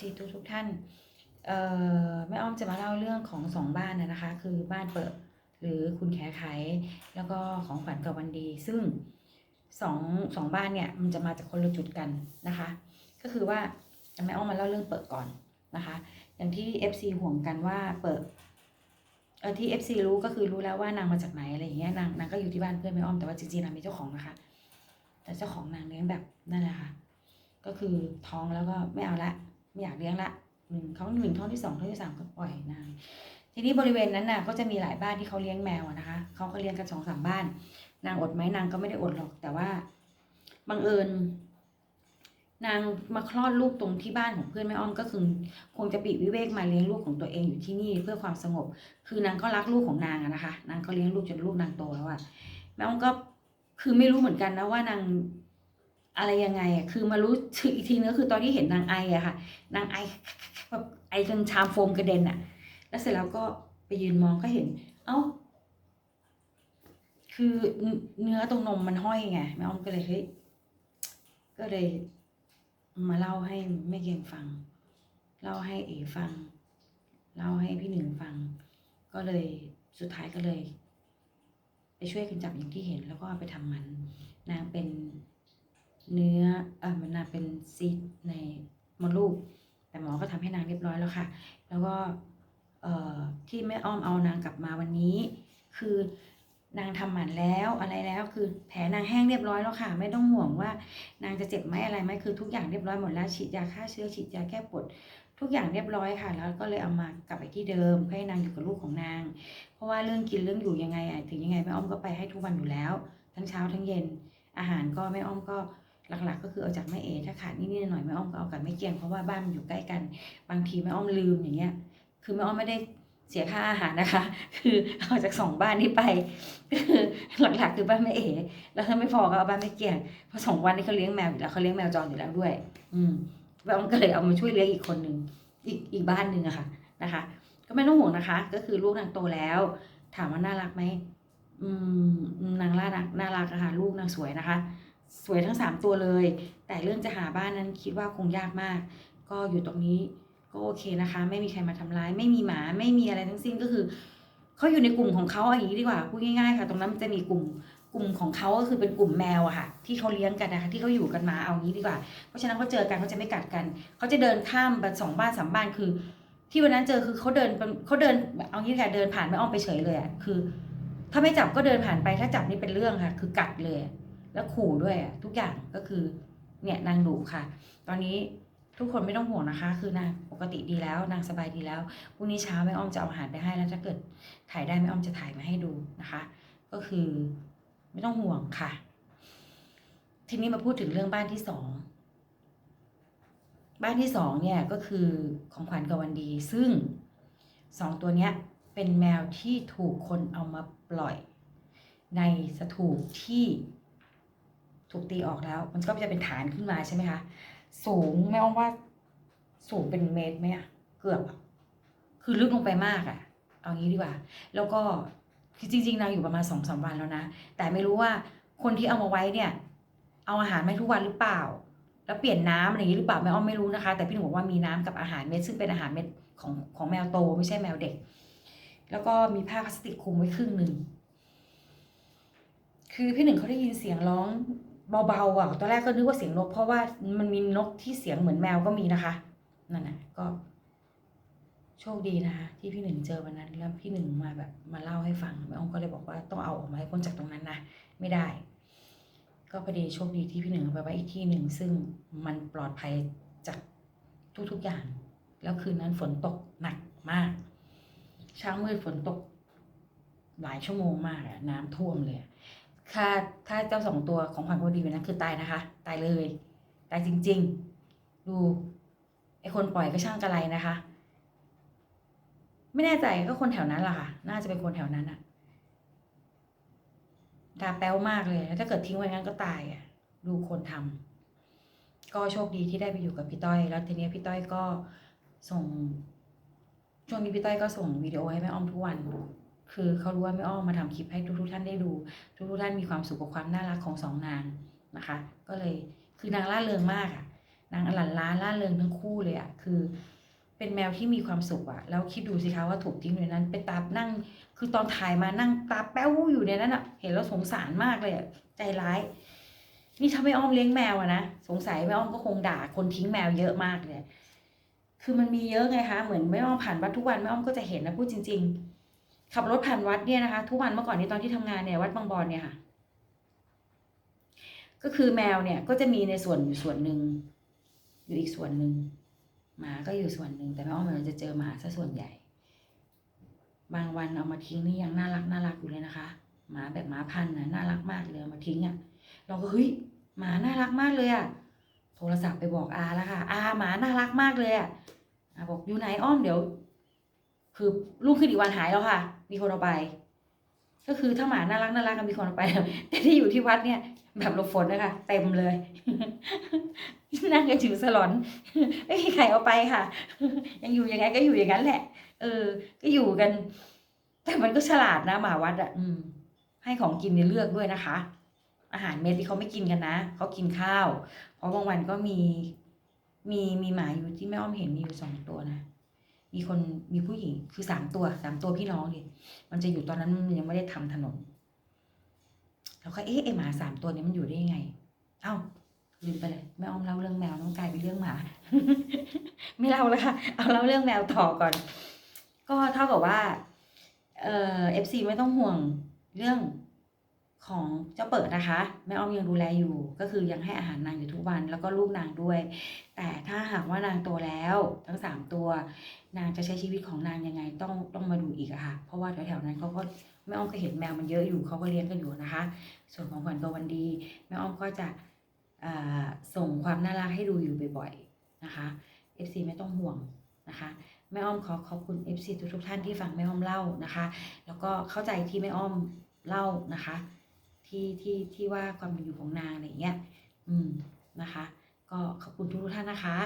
FC ทุกทุกท่านแม่อ้อมจะมาเล่าเรื่องของสองบ้านนะนะคะ คือบ้านเปิดหรือคุณแขไข แล้วก็ของขวัญกับวันดี ซึ่งสองสองบ้านเนี่ยมันจะมาจากคนละจุดกันนะคะ ก็คือว่าแม่อ้อมมาเล่าเรื่องเปิดก่อนนะคะ อย่างที่ FC ห่วงกันว่าเปิดเออที่ FC รู้ก็คือรู้แล้วว่านางมาจากไหนอะไรอย่างเงี้ยนางนางก็อยู่ที่บ้านเพื่อนแม่อ้อมแต่ว่าจริงๆนางมีเจ้าของนะคะ แต่เจ้าของนางเลี้ยงแบบนั่นแหละค่ะก็คือท้องแล้วก็ไม่เอาละ ไม่อยากเลี้ยงละหนึ่งท้องหนึ่งท้องที่สองท้องที่สามก็ปล่อยนางทีนี้บริเวณนั้นน่ะก็จะมีหลายบ้านที่เขาเลี้ยงแมวนะคะเขาก็เลี้ยงกันสองสามบ้าน นางอดไหมนางก็ไม่ได้อดหรอก แต่ว่าบังเอิญนางมาคลอดลูกตรงที่บ้านของเพื่อนแม่อ้อมก็คือคงจะปีวิเวกมาเลี้ยงลูกของตัวเองอยู่ที่นี่เพื่อความสงบ คือนางก็รักลูกของนางอะนะคะ นางก็เลี้ยงลูกจนลูกนางโตแล้วอะแม่อ้อมก็คือไม่รู้เหมือนกันนะว่านาง อะไรยังไงอะคือมารู้อีกทีนึงก็คือตอนที่เห็นนางไออะค่ะ นางไอแบบไอจนชามโฟมกระเด็นอะแล้วเสร็จแล้วก็ไปยืนมองก็เห็น เอ้า คือเนื้อตรงนมมันห้อยไงแม่อ้อมก็เลยเฮ้ยก็เลยมาเล่าให้แม่เกียงฟัง เล่าให้เอฟัง เล่าให้พี่หนึ่งฟัง ก็เลยสุดท้ายก็เลย ไปช่วยกันจับอย่างที่เห็นแล้วก็ไปทำมัน นางเป็น เนื้อเออมันนาเป็นซีดในมดลูก แต่หมอก็ทำให้นางเรียบร้อยแล้วค่ะ แล้วก็เอ่อที่แม่อ้อมเอานางกลับมาวันนี้ คือนางทำหมันแล้วอะไรแล้วคือแผลนางแห้งเรียบร้อยแล้วค่ะ ไม่ต้องห่วงว่านางจะเจ็บไหมอะไรไหมคือทุกอย่างเรียบร้อยหมดแล้วฉีดยาฆ่าเชื้อฉีดยาแก้ปวดทุกอย่างเรียบร้อยค่ะ แล้วก็เลยเอามากลับไปที่เดิมเพื่อให้นางอยู่กับลูกของนาง เพราะว่าเรื่องกินเรื่องอยู่ยังไงอะถึงยังไงแม่อ้อมก็ไปให้ทุกวันอยู่แล้ว ทั้งเช้าทั้งเย็น อาหารก็แม่อ้อมก็ หลักๆ ก็คือเอาจากแม่เอถ้าขาดนิดๆหน่อยแม่อ้อมก็เอากับแม่เกียงเพราะว่าบ้านมันอยู่ใกล้กัน บางทีแม่อ้อมลืมอย่างเงี้ย คือแม่อ้อมไม่ได้เสียค่าอาหารนะคะ คือเอาจากสองบ้านนี้ไปคือหลักๆคือบ้านแม่เอแล้วถ้าไม่พอก็เอาบ้านแม่เกียงเพราะสองวันนี้เขาเลี้ยงแมวอยู่แล้วเขาเลี้ยงแมวจรอยู่แล้วด้วย อืมแม่อ้อมก็เลยเอามาช่วยเลี้ยงอีกคนหนึ่งอีกอีกบ้านหนึ่งอะค่ะนะคะ ก็ไม่ต้องห่วงนะคะ ก็คือลูกนางโตแล้ว ถามว่าน่ารักไหมอืมนางล่ารักน่ารักอะค่ะลูกนางสวยนะคะ สวยทั้งสามตัวเลย แต่เรื่องจะหาบ้านนั้นคิดว่าคงยากมาก ก็อยู่ตรงนี้ก็โอเคนะคะ ไม่มีใครมาทำร้าย ไม่มีหมาไม่มีอะไรทั้งสิ้นก็คือเขาอยู่ในกลุ่มของเขาอย่างนี้ดีกว่าพูดง่ายๆค่ะ ตรงนั้นมันจะมีกลุ่มกลุ่มของเขาก็คือเป็นกลุ่มแมวอะค่ะ ที่เขาเลี้ยงกันนะคะที่เขาอยู่กันมาเอางี้ดีกว่า เพราะฉะนั้นเขาเจอกันเขาจะไม่กัดกันเขาจะเดินข้ามไปสองบ้านสามบ้านคือ ที่วันนั้นเจอคือเขาเดินเขาเดินเอางี้ค่ะเดินผ่านไม่อ้อมไปเฉยเลยอะคือ ถ้าไม่จับก็เดินผ่านไปถ้าจับนี่เป็นเรื่องค่ะ คือกัดเลย แล้วขู่ด้วยอะทุกอย่างก็คือเนี่ยนางดุค่ะ ตอนนี้ทุกคนไม่ต้องห่วงนะคะ คือนางปกติดีแล้วนางสบายดีแล้วพรุ่งนี้เช้าแม่อ้อมจะเอาอาหารไปให้แล้วถ้าเกิดถ่ายได้แม่อ้อมจะถ่ายมาให้ดูนะคะ ก็คือไม่ต้องห่วงค่ะ ทีนี้มาพูดถึงเรื่องบ้านที่สองบ้านที่สองเนี่ยก็คือของขวัญกับวันดี ซึ่งสองตัวเนี้ยเป็นแมวที่ถูกคนเอามาปล่อย ในสถูปที่ ถูกตีออกแล้ว มันก็จะเป็นฐานขึ้นมาใช่ไหมคะ สูงไม่อ้อมว่า สูงเป็นเมตรไหมอะเกือบอะคือลึกลงไปมากอะเอางี้ดีกว่า แล้วก็คือจริง ๆนางอยู่ประมาณสองสามวันแล้วนะ แต่ไม่รู้ว่าคนที่เอามาไว้เนี่ย เอาอาหารมาให้ทุกวันหรือเปล่า แล้วเปลี่ยนน้ำอะไรอย่างนี้หรือเปล่าแม่อ้อมไม่รู้นะคะ แต่พี่หนุ่มบอกว่ามีน้ำกับอาหารเม็ดซึ่งเป็นอาหารเม็ดของของแมวโตไม่ใช่แมวเด็ก แล้วก็มีผ้าพลาสติกคลุมไว้ครึ่งหนึ่งคือพี่หนึ่งเขาได้ยินเสียงร้อง เบาๆอะตอนแรกก็นึกว่าเสียงนก เพราะว่ามันมีนกที่เสียงเหมือนแมวก็มีนะคะนั่นน่ะก็ โชคดีนะคะที่พี่หนึ่งเจอวันนั้นแล้วพี่หนึ่งมาแบบมาเล่าให้ฟังแม่อ้อมก็เลยบอกว่าต้องเอาออกมาให้พ้นจากตรงนั้นนะไม่ได้ ก็พอดีโชคดีที่พี่หนึ่งเอาไปไว้อีกที่หนึ่งซึ่งมันปลอดภัยจากทุกๆอย่าง แล้วคืนนั้นฝนตกหนักมากเช้ามืดฝนตกหลายชั่วโมงมากอะน้ำท่วมเลย ถ้าถ้าเจ้าสองตัวของขวัญพอดีวันนั้นคือตายนะคะ ตายเลย ตายจริง ๆ ดูไอคนปล่อยก็ช่างกระไรนะคะ ไม่แน่ใจก็คนแถวนั้นแหละค่ะ น่าจะเป็นคนแถวนั้นอะตาแป๊วมากเลยแล้วถ้าเกิดทิ้งไว้งั้นก็ตายอะดูคนทำก็โชคดีที่ได้ไปอยู่กับพี่ต้อย แล้วทีนี้พี่ต้อยก็ส่งช่วงนี้พี่ต้อยก็ส่งวิดีโอให้แม่อ้อมทุกวัน คือเขารู้ว่าแม่อ้อมมาทำคลิปให้ทุกๆท่านได้ดู ทุกๆท่านมีความสุขกับความน่ารักของสองนางนะคะ ก็เลยคือนางล่าเริงมากอะนางอลันล้าล่าเริงทั้งคู่เลยอะคือ เป็นแมวที่มีความสุขอะแล้วคิดดูสิคะว่าถูกทิ้งอยู่นั้นเป็นตานั่ง คือตอนถ่ายมานั่งตาแป้วอยู่ในนั้นอะเห็นแล้วสงสารมากเลยอะใจร้าย นี่ถ้าไม่อ้อมเลี้ยงแมวอะนะสงสัยแม่อ้อมก็คงด่าคนทิ้งแมวเยอะมากเลยคือมันมีเยอะไงคะ เหมือนแม่อ้อมผ่านวัดทุกวันแม่อ้อมก็จะเห็นนะพูดจริง ๆ ขับรถผ่านวัดเนี่ยนะคะ ทุกวันเมื่อก่อนนี้ตอนที่ทำงานเนี่ยวัดบางบอนเนี่ยค่ะ ก็คือแมวเนี่ยก็จะมีในส่วนอยู่ส่วนหนึ่งอยู่อีกส่วนหนึ่งหมาก็อยู่ส่วนหนึ่งแต่แม่อ้อมมันจะเจอหมาซะส่วนใหญ่ บางวันเอามาทิ้งนี่ยังน่ารักน่ารักอยู่เลยนะคะหมาแบบหมาพันธุ์นะน่ารักมากเลยเอามาทิ้งอะ่ะ เราก็เฮ้ยหมาน่ารักมากเลยอะ่ะโทรศัพท์ไปบอกอาแล้วค่ะอาหมาน่ารักมากเลยอะ่ะอาบอกอยู่ไหนอ้อมเดี๋ยว คือลูกขึ้นอีกวันหายแล้วค่ะ มีคนเอาไป ก็คือถ้าหมาน่ารักน่ารักก็มีคนเอาไป แต่ที่อยู่ที่วัดเนี่ย แบบหลบฝนนะคะเต็มเลย นั่งกันถือสลอนไม่มีใครเอาไปค่ะ ยังอยู่ยังไงก็อยู่อย่างนั้นแหละ เออ ก็อยู่กัน แต่มันก็ฉลาดนะหมาวัดอะ อืม ให้ของกินเนี่ยเลือกด้วยนะคะ อาหารเม็ดที่เขาไม่กินกันนะเขากินข้าว เพราะบางวันก็มี มีมีหมาอยู่ที่แม่อ้อมเห็นมีอยู่สองตัวนะ มีคนมีผู้หญิงคือสามตัวสามตัวพี่น้องดิมันจะอยู่ตอนนั้นมันยังไม่ได้ทำถนนเราก็เอ๊ะไอหมาสามตัวนี้มันอยู่ได้ยังไง เอ้าลืมไปเลยแม่อ้อมเล่าเรื่องแมวน้องกลายเป็นเรื่องหมา ไม่เล่าแล้วค่ะเอาเล่าเรื่องแมวต่อก่อน ก็เท่ากับว่า เอ่อฟซีไม่ต้องห่วงเรื่อง ของเจ้าเปิดนะคะ แม่อ้อมยังดูแลอยู่ ก็คือยังให้อาหารนางอยู่ทุกวันแล้วก็ลูกนางด้วย แต่ถ้าหากว่านางโตแล้วทั้งสามตัวนางจะใช้ชีวิตของนางยังไงต้องต้องมาดูอีกอะค่ะ เพราะว่าแถวๆนั้นเขาก็แม่อ้อมก็เห็นแมวมันเยอะอยู่เขาก็เลี้ยงกันอยู่นะคะ ส่วนของขวัญตัววันดี แม่อ้อมก็จะส่งความน่ารักให้ดูอยู่บ่อยๆนะคะ FC ไม่ต้องห่วงนะคะแม่อ้อมขอขอบคุณ FC ทุกๆท่านที่ฟังแม่อ้อมเล่านะคะ แล้วก็เข้าใจที่แม่อ้อมเล่านะคะ ที่ที่ที่ว่าความเป็นอยู่ของนางอะไรอย่างเงี้ย อืมนะคะ ก็ขอบคุณทุกท่านนะคะ